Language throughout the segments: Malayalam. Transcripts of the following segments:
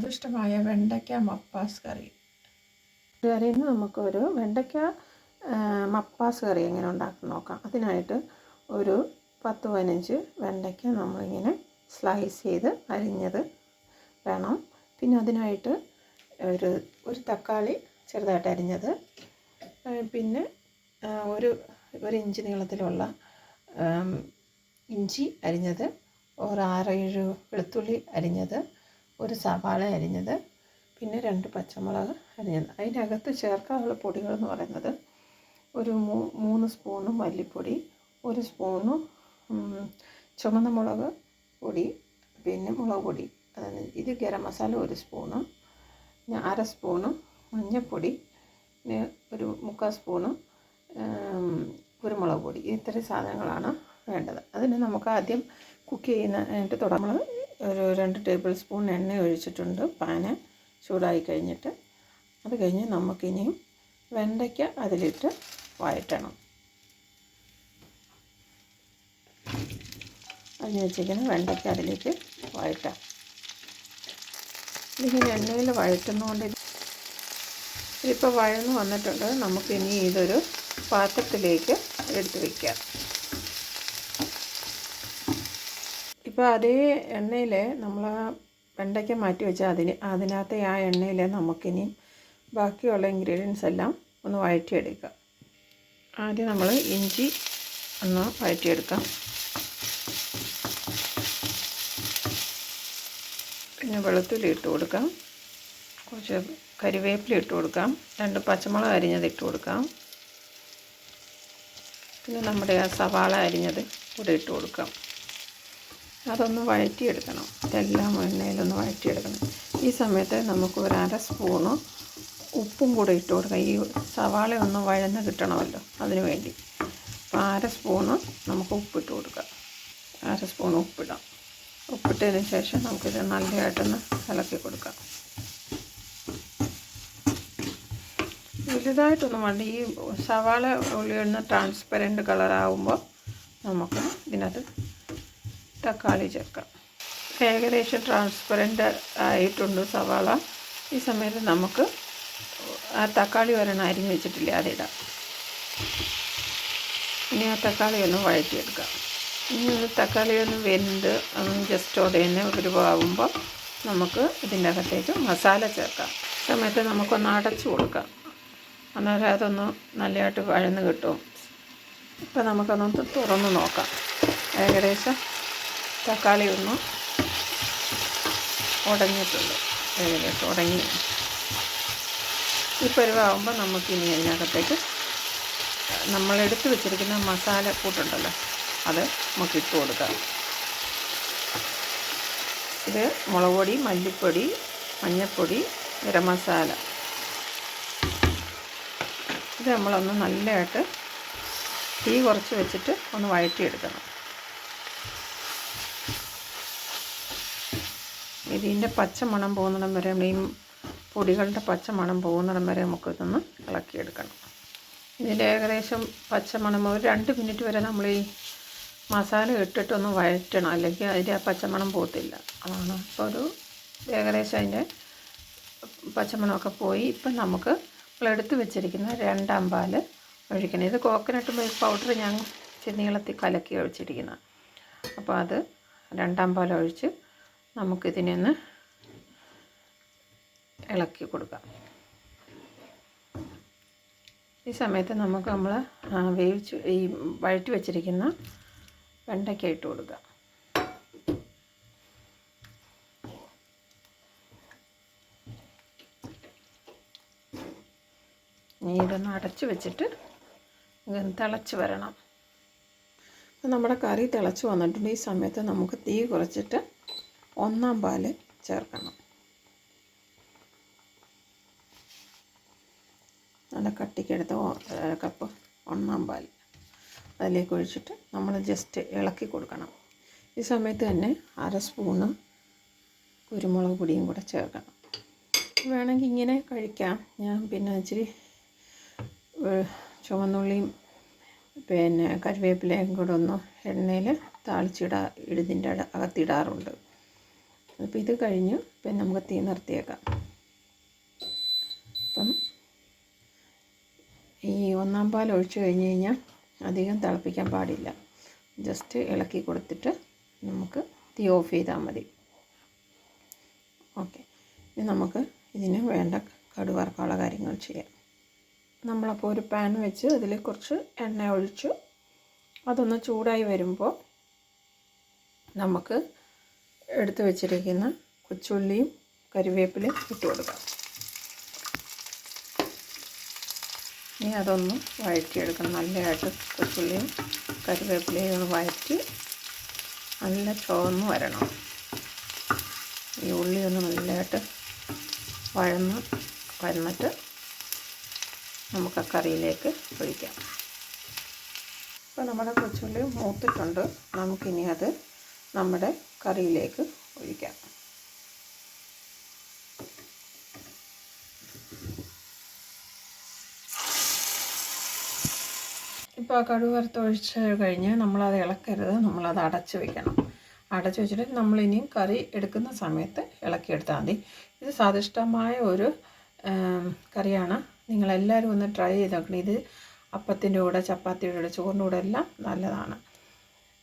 സ്വാദിഷ്ടമായ വെണ്ടയ്ക്ക മപ്പാസ് കറി. കറിയിൽ നിന്ന് നമുക്കൊരു വെണ്ടയ്ക്ക മപ്പാസ് കറി എങ്ങനെ ഉണ്ടാക്കി നോക്കാം. അതിനായിട്ട് ഒരു പത്ത് പതിനഞ്ച് വെണ്ടയ്ക്ക നമ്മളിങ്ങനെ സ്ലൈസ് ചെയ്ത് അരിഞ്ഞത് വേണം. പിന്നെ അതിനായിട്ട് ഒരു ഒരു തക്കാളി ചെറുതായിട്ട് അരിഞ്ഞത് പിന്നെ ഒരു ഒരു ഇഞ്ച് നീളത്തിലുള്ള ഇഞ്ചി അരിഞ്ഞത് ഒരു ആറേഴ് വെളുത്തുള്ളി അരിഞ്ഞത് ഒരു സവാള അരിഞ്ഞത് പിന്നെ രണ്ട് പച്ചമുളക് അരിഞ്ഞത്. അതിനകത്ത് ചേർക്കാനുള്ള പൊടികൾ എന്ന് പറയുന്നത് ഒരു മൂന്ന് സ്പൂണും മല്ലിപ്പൊടി ഒരു സ്പൂണ് ചുമന്ന മുളക് പൊടി പിന്നെ മുളക് പൊടി. ഇത് ഗരം മസാല ഒരു സ്പൂണ് അര സ്പൂണ് മഞ്ഞൾപ്പൊടി ഒരു മുക്കാൽ സ്പൂണ് കുരുമുളക് പൊടി. ഇത്രയും സാധനങ്ങളാണ് വേണ്ടത്. അതിന് നമുക്ക് ആദ്യം കുക്ക് ചെയ്യുന്നതിനായിട്ട് തുടങ്ങുമ്പോൾ ഒരു രണ്ട് ടേബിൾ സ്പൂൺ എണ്ണ ഒഴിച്ചിട്ടുണ്ട് പാന് ചൂടായി കഴിഞ്ഞിട്ട്. അത് കഴിഞ്ഞ് നമുക്കിനിയും വെണ്ടയ്ക്ക അതിലിട്ട് വഴറ്റണം. അതിന് വെച്ചിരിക്കുന്ന വെണ്ടയ്ക്ക അതിലേക്ക് വഴറ്റാം. ഇതിങ്ങനെ എണ്ണയിൽ വഴറ്റുന്നതുകൊണ്ട് ഇതിപ്പോൾ വഴന്ന് വന്നിട്ടുണ്ട്. നമുക്കിനി ഇതൊരു പാത്രത്തിലേക്ക് എടുത്ത് വയ്ക്കാം ഇപ്പോൾ അതേ എണ്ണയിൽ നമ്മൾ വെണ്ടയ്ക്ക മാറ്റി വെച്ചാൽ അതിന് അതിനകത്തെ ആ എണ്ണയിൽ നമുക്കിനി ബാക്കിയുള്ള ഇൻഗ്രീഡിയൻസ് എല്ലാം ഒന്ന് വഴറ്റിയെടുക്കാം. ആദ്യം നമ്മൾ ഇഞ്ചി ഒന്ന് വഴറ്റിയെടുക്കാം. പിന്നെ വെളുത്തുള്ളി ഇട്ട് കൊടുക്കാം. കുറച്ച് കരിവേപ്പില ഇട്ട് കൊടുക്കാം. രണ്ട് പച്ചമുളക് അരിഞ്ഞത് ഇട്ട് കൊടുക്കാം. പിന്നെ നമ്മുടെ ആ സവാള അരിഞ്ഞത് കൂടെ ഇട്ട് കൊടുക്കാം. അതൊന്ന് വഴറ്റിയെടുക്കണം. ഇതെല്ലാം എണ്ണയിലൊന്ന് വഴറ്റിയെടുക്കണം. ഈ സമയത്ത് നമുക്ക് ഒരു അര സ്പൂണ് ഉപ്പും കൂടെ ഇട്ട് കൊടുക്കാം. ഈ സവാള ഒന്ന് വഴന്ന് കിട്ടണമല്ലോ അതിന് വേണ്ടി. അപ്പോൾ അര സ്പൂണ് നമുക്ക് ഉപ്പിട്ട് കൊടുക്കാം. അര സ്പൂൺ ഉപ്പിടാം. ഉപ്പിട്ടതിന് ശേഷം നമുക്കിത് നല്ലതായിട്ടൊന്ന് ഇളക്കി കൊടുക്കാം. വലുതായിട്ടൊന്നും വേണ്ട ഈ സവാള ഉള്ളിയൊന്ന് ട്രാൻസ്പെറന്റ് കളറാവുമ്പോൾ നമുക്ക് ഇതിനകത്ത് തക്കാളി ചക്ക ഏകദേശം ട്രാൻസ്പെറന്റ് ആയിട്ടുണ്ട് സവാള. ഈ സമയത്ത് നമുക്ക് ആ തക്കാളി ഒരെണ്ണം അരിഞ്ഞ് വെച്ചിട്ടില്ല അതിടാം ഇനി ആ തക്കാളി ഒന്ന് വഴറ്റിയെടുക്കാം. ഇനി തക്കാളി ഒന്ന് വെന്ത് ജസ്റ്റ് ഉടനെ ഉരുവാകുമ്പോൾ നമുക്ക് ഇതിന്റെ അകത്തേക്ക് മസാല ചേർക്കാം. സമയത്ത് നമുക്കൊന്ന് അടച്ചു കൊടുക്കാം. അന്നേരം അതൊന്ന് നല്ലതായിട്ട് വഴന്ന് കിട്ടും. ഇപ്പം നമുക്കൊന്ന് തുറന്ന് നോക്കാം. ഏകദേശം തക്കാളി ഒന്ന് ഉടഞ്ഞിട്ടുണ്ട്. ഏകദേശം ഉടങ്ങി. ഈ പരുവാകുമ്പോൾ നമുക്കിനി അതിനകത്തേക്ക് നമ്മളെടുത്ത് വെച്ചിരിക്കുന്ന മസാല കൂട്ടുണ്ടല്ലോ അത് നമുക്ക് ഇട്ട് കൊടുക്കാം. ഇത് മുളക് പൊടി മല്ലിപ്പൊടി മഞ്ഞൾപ്പൊടി ഗരം മസാല. ഇത് നമ്മളൊന്ന് നല്ലതായിട്ട് തീ കുറച്ച് വെച്ചിട്ട് ഒന്ന് വഴറ്റിയെടുക്കണം. ഇതിന്റെ പച്ചമണം പോകുന്നിടം വരെ ഈ പൊടികളുടെ പച്ചമണം പോകുന്നിടം വരെ നമുക്കിതൊന്ന് ഇളക്കിയെടുക്കണം. ഇതിന്റെ ഏകദേശം പച്ചമണം ഒരു രണ്ട് മിനിറ്റ് വരെ നമ്മൾ ഈ മസാല ഇട്ടിട്ടൊന്ന് വഴറ്റണം. അല്ലെങ്കിൽ അതിന്റെ ആ പച്ചമണം പോകത്തില്ല. അതാണ് ഇപ്പോൾ ഒരു ഏകദേശം അതിന്റെ പച്ചമണമൊക്കെ പോയി. ഇപ്പം നമുക്ക് നമ്മളെടുത്ത് വെച്ചിരിക്കുന്ന രണ്ടാം പാൽ ഒഴിക്കണം. ഇത് കോക്കനട്ട് മിൽക്ക് പൗഡർ ഞാൻ ചെന്നീളത്തിൽ കലക്കി ഒഴിച്ചിരിക്കുന്നത്. അപ്പോൾ അത് രണ്ടാം പാൽ ഒഴിച്ച് നമുക്കിതിനെ ഒന്ന് ഇളക്കി കൊടുക്കാം. ഈ സമയത്ത് നമുക്ക് നമ്മൾ വേവിച്ച് ഈ വഴറ്റി വെച്ചിരിക്കുന്ന വെണ്ടയ്ക്ക ഇട്ട് കൊടുക്കുക. ഇനി ഇതൊന്ന് അടച്ച് വെച്ചിട്ട് തിളച്ച് വരണം. നമ്മുടെ കറി തിളച്ച് വന്നിട്ടുണ്ട്. ഈ സമയത്ത് നമുക്ക് തീ കുറച്ചിട്ട് ഒന്നാം പാൽ ചേർക്കണം. നല്ല കട്ടിക്കെടുത്ത കപ്പ് ഒന്നാം പാൽ അതിലേക്ക് ഒഴിച്ചിട്ട് നമ്മൾ ജസ്റ്റ് ഇളക്കി കൊടുക്കണം. ഈ സമയത്ത് തന്നെ അര സ്പൂണ് കുരുമുളക് പൊടിയും കൂടെ ചേർക്കണം. വേണമെങ്കിൽ ഇങ്ങനെ കഴിക്കാം. ഞാൻ പിന്നെ ഇച്ചിരി ചുവന്നുള്ളിയും പിന്നെ കറിവേപ്പിലയും കൂടെ ഒന്ന് എണ്ണയിൽ താളിച്ചിടാ ഇടുതിന്റെ അകത്തിടാറുണ്ട്. അപ്പോൾ ഇത് കഴിഞ്ഞ് പിന്നെ നമുക്ക് തീ നിർത്തിയേക്കാം. അപ്പം ഈ ഒന്നാം പാൽ ഒഴിച്ച് കഴിഞ്ഞ് കഴിഞ്ഞാൽ അധികം തിളപ്പിക്കാൻ പാടില്ല. ജസ്റ്റ് ഇളക്കി കൊടുത്തിട്ട് നമുക്ക് തീ ഓഫ് ചെയ്താൽ മതി. ഓക്കെ. ഇനി നമുക്ക് ഇതിന് വേണ്ട കടുവറക്കാനുള്ള കാര്യങ്ങൾ ചെയ്യാം. നമ്മളപ്പോൾ ഒരു പാൻ വെച്ച് അതിൽ കുറച്ച് എണ്ണ ഒഴിച്ചു. അതൊന്ന് ചൂടായി വരുമ്പോൾ നമുക്ക് എടുത്ത് വെച്ചിരിക്കുന്ന കൊച്ചുള്ളിയും കരിവേപ്പിലയും ഇട്ട് കൊടുക്കാം. ഇനി അതൊന്ന് വഴറ്റിയെടുക്കണം. നല്ലതായിട്ട് കൊച്ചുള്ളിയും കരിവേപ്പിലയും ഒന്ന് വഴറ്റി നല്ല ചുവന്ന് വരണം. ഈ ഉള്ളി ഒന്ന് നല്ലതായിട്ട് വഴന്ന് വന്നിട്ട് നമുക്ക് ആ കറിയിലേക്ക് ഒഴിക്കാം. ഇപ്പോൾ നമ്മുടെ കൊച്ചുള്ളി മൂത്തിട്ടുണ്ട്. നമുക്കിനി അത് നമ്മുടെ കറിയിലേക്ക് ഒഴിക്കാം. ഇപ്പോൾ ആ കടുക് വറുത്ത് ഒഴിച്ച് കഴിഞ്ഞ് നമ്മളത് ഇളക്കരുത് നമ്മളത് അടച്ച് വെക്കണം. അടച്ച് വെച്ചിട്ട് നമ്മളിനിയും കറി എടുക്കുന്ന സമയത്ത് ഇളക്കിയെടുത്താൽ മതി. ഇത് സ്വാദിഷ്ടമായ ഒരു കറിയാണ്. നിങ്ങളെല്ലാവരും ഒന്ന് ട്രൈ ചെയ്ത് നോക്കണം. ഇത് അപ്പത്തിന്റെ കൂടെ ചപ്പാത്തിയുടെ കൂടെ ചോറിന്റെ കൂടെ എല്ലാം നല്ലതാണ്.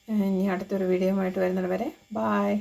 ഇനി അടുത്തൊരു വീഡിയോ ആയിട്ട് വരുന്നത് വരെ ബായ്